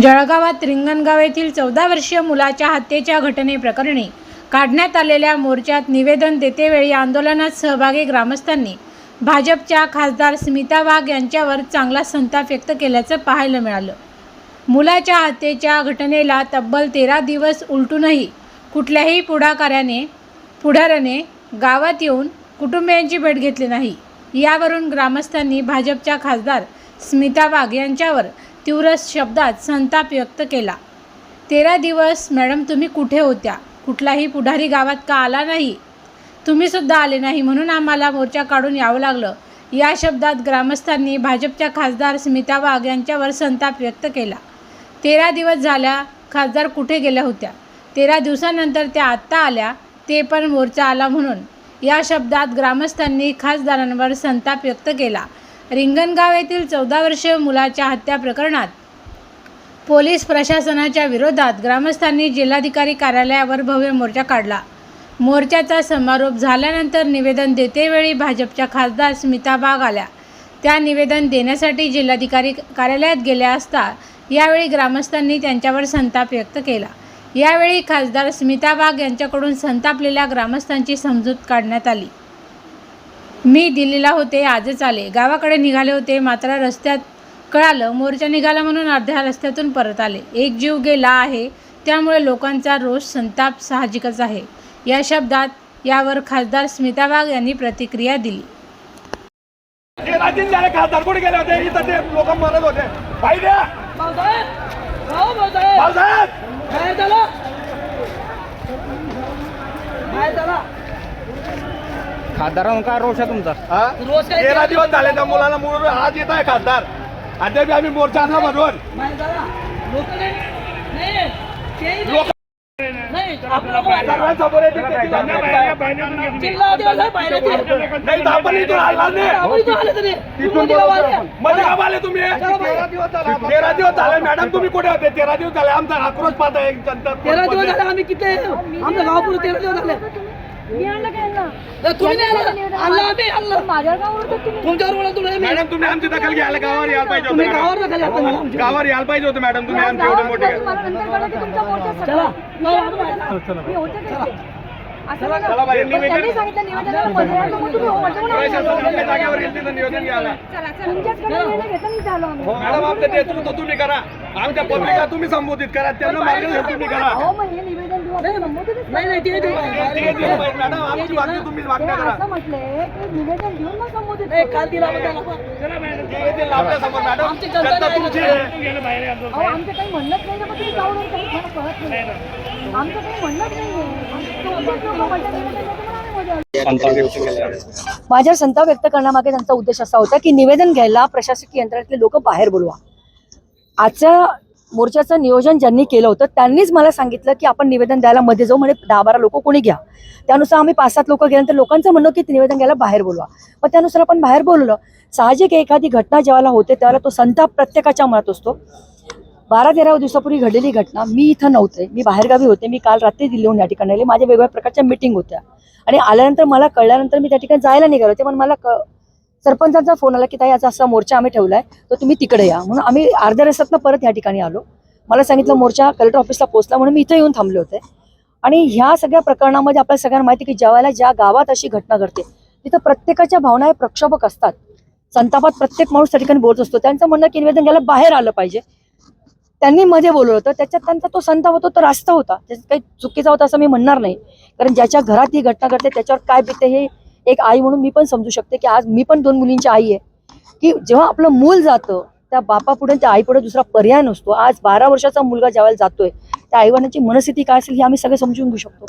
जळगावात रिंगणगाव येथील चौदा वर्षीय मुलाच्या हत्येच्या घटनेप्रकरणी काढण्यात आलेल्या मोर्चात निवेदन देतेवेळी आंदोलनात सहभागी ग्रामस्थांनी भाजपच्या खासदार स्मिता वाघ यांच्यावर चांगला संताप व्यक्त केल्याचं पाहायला मिळालं. मुलाच्या हत्येच्या घटनेला तब्बल तेरा दिवस उलटूनही कुठल्याही पुढाकाराने पुढाऱ्याने गावात येऊन कुटुंबियांची भेट घेतली नाही. यावरून ग्रामस्थांनी भाजपच्या खासदार स्मिता वाघ यांच्यावर तीव्र शब्दात संताप व्यक्त केला. तेरा दिवस मॅडम तुम्ही कुठे होत्या? कुठलाही पुढारी गावात का आला नाही? तुम्ही सुद्धा आले नाही म्हणून आम्हाला मोर्चा काढून यावं लागलं. या शब्दात ग्रामस्थांनी भाजपच्या खासदार स्मिता वाघ यांच्यावर संताप व्यक्त केला. तेरा दिवस झाल्या खासदार कुठे गेल्या होत्या? तेरा दिवसानंतर त्या आत्ता आल्या ते पण मोर्चा आला म्हणून. या शब्दात ग्रामस्थांनी खासदारांवर संताप व्यक्त केला. रिंगणगाव येथील चौदा वर्षीय मुलाच्या हत्या प्रकरणात पोलीस प्रशासनाच्या विरोधात ग्रामस्थांनी जिल्हाधिकारी कार्यालयावर भव्य मोर्चा काढला. मोर्चाचा समारोप झाल्यानंतर निवेदन देतेवेळी भाजपच्या खासदार स्मिता बाग आल्या. त्या निवेदन देण्यासाठी जिल्हाधिकारी कार्यालयात गेल्या असता यावेळी ग्रामस्थांनी त्यांच्यावर संताप व्यक्त केला. यावेळी खासदार स्मिता बाग यांच्याकडून संतापलेल्या ग्रामस्थांची समजूत काढण्यात आली. मी दिल्लीला होते आजच आले. गावाकडे निघाले होते मात्र रस्त्यात कळालं मोर्चा निघाला म्हणून अर्ध्या रस्त्यातून परत आले. एक जीव गेला आहे त्यामुळे लोकांचा रोष संताप साहजिकच आहे. या शब्दात यावर खासदार स्मिता वाघ यांनी प्रतिक्रिया दिली. खासदार कुठे गेले होते? इथं ते लोक म्हणत होते भाई द्या भाऊसाहेब हो भाऊसाहेब भाऊसाहेब बाहेर चला बाहेर चला खासदारांना काय रोष आहे तुमचा? हा? रोज काय तेरा दिवस झाले त्या मुलाला म्हणून आज येत आहे खासदार. अद्याप आम्ही मोर्चा आणला म्हणून. लोक लोक नाही आपलं. सर्वांसमोर येते. जिल्हा बाहेर येते. नाही तर आपण इथून हलणार नाही. आपण इथं आले तरी इथून मोदी गाव आले. मध्ये का आले तुम्ही. तेरा दिवस झाले मॅडम तुम्ही कुठे होते? तेरा दिवस झाले. आमचा आक्रोश पाहत आहे जनता तेरा दिवस झाले आम्ही किती आमचं गाव पुढे तेरा दिवस झाले. मी आणलं तुम्ही नाही आला आणलं. आम्ही आणलं. माझ्या गावावर तर तुम्ही तुमच्यावर बोला तुला मी मॅडम तुम्ही आमची दखल घ्यायला गावावर यायला पाहिजे तुम्ही गावावर मॅडम. गावावर यायला पाहिजे होतं मॅडम. तुम्ही आमची एवढे मोठे गावात मला नंतर कळलं की तुमचा मोर्चा चला. सकाळी. मी होते तिथे. असं नाही ना. चला बाई, पण त्यांनी सांगितलं निवेदनाला मध्ये आहे, तर मग तुम्ही हो म्हटलं म्हणून आम्ही आलो. प्रशासन जागेवर येईल तिथं नियोजन घ्यायला. तुमच्याचकडे निर्णय घेतला नाही झालो आम्ही. मॅडम आमचं नेतृत्व तुम्ही करा. आमच्या पब्लिकला तुम्ही संबोधित करा त्यांना मार्गदर्शन तुम्ही करा अहो मग हे निवेदन देऊ नाही नाही ते. ते- मॅडम आमची मागणी तुम्ही ते करा असं म्हटले की निवेदन मग संबोधित नाही, काल दिला होता. जे येतील आपल्या समोर मॅडम आमची जनता नाही तुमची आहे. अहो आमचं काही म्हणणंच नाही ना मग तुम्ही जाऊन काही मला कळत नाही आमचं काही म्हणणंच तो आलो. माझ्या संताप व्यक्त करण्यामागे त्यांचा उद्देश असा होता की निवेदन घ्यायला प्रशासकीय यंत्रणेतले लोक बाहेर बोलवा आजच्या मोर्चाचं नियोजन ज्यांनी केलं होतं त्यांनीच मला सांगितलं की आपण निवेदन द्यायला मध्ये जाऊ म्हणजे दहा बारा लोक कोणी घ्या. त्यानुसार आम्ही पाच सात लोक गेल्यानंतर लोकांचं म्हणणं की निवेदन घ्यायला बाहेर बोलवा. मग त्यानुसार आपण बाहेर बोलवलं साहजिक एखादी घटना जेव्हा होते त्यावेळेला तो संताप प्रत्येकाच्या मनात असतो. बारा तेरा दिवसापूर्वी घडलेली घटना मी इथं नव्हते. मी बाहेरगावी होते. मी काल रात्री दिल्लीहून या ठिकाणी आले. माझ्या वेगवेगळ्या प्रकारच्या मिटिंग होत्या. आणि आल्यानंतर मला कळल्यानंतर मी त्या ठिकाणी जायला निघालो होते पण मला क सरपंचांचा फोन आला की ताई याचा असा मोर्चा आम्ही ठेवलाय तर तुम्ही तिकडे या. म्हणून आम्ही अर्ध्या रस्त्यातनं परत या ठिकाणी आलो. मला सांगितलं मोर्चा कलेक्टर ऑफिसला पोहोचला. म्हणून मी इथं येऊन थांबले होते. आणि ह्या सगळ्या प्रकरणामध्ये आपल्याला सगळ्यांना माहिती की ज्यावेळेला ज्या गावात अशी घटना घडते तिथं प्रत्येकाच्या भावना हे प्रक्षोभक असतात. संतापात प्रत्येक माणूस त्या ठिकाणी बोलत असतो. त्यांचं म्हणणं की निवेदन घ्यायला बाहेर आलं पाहिजे. त्यांनी मध्ये बोलवलं होतं. त्याच्यात त्यांचा तो संताप होतो तो रास्ता होता. त्याच्यात काही चुकीचा होता असं मी म्हणणार नाही. कारण ज्याच्या घरात ही घटना घडते त्याच्यावर काय बिते हे एक आई म्हणून मी पण समजू शकते की आज मी पण दोन मुलींची आई आहे. की जेव्हा आपलं मूल जातं त्या बापापुढे त्या आईपुढे दुसरा पर्याय नसतो. आज बारा वर्षाचा मुलगा ज्यावेळेला जातोय त्या आईवडिलांची मनस्थिती काय असेल हे आम्ही सगळे समजून घेऊ शकतो.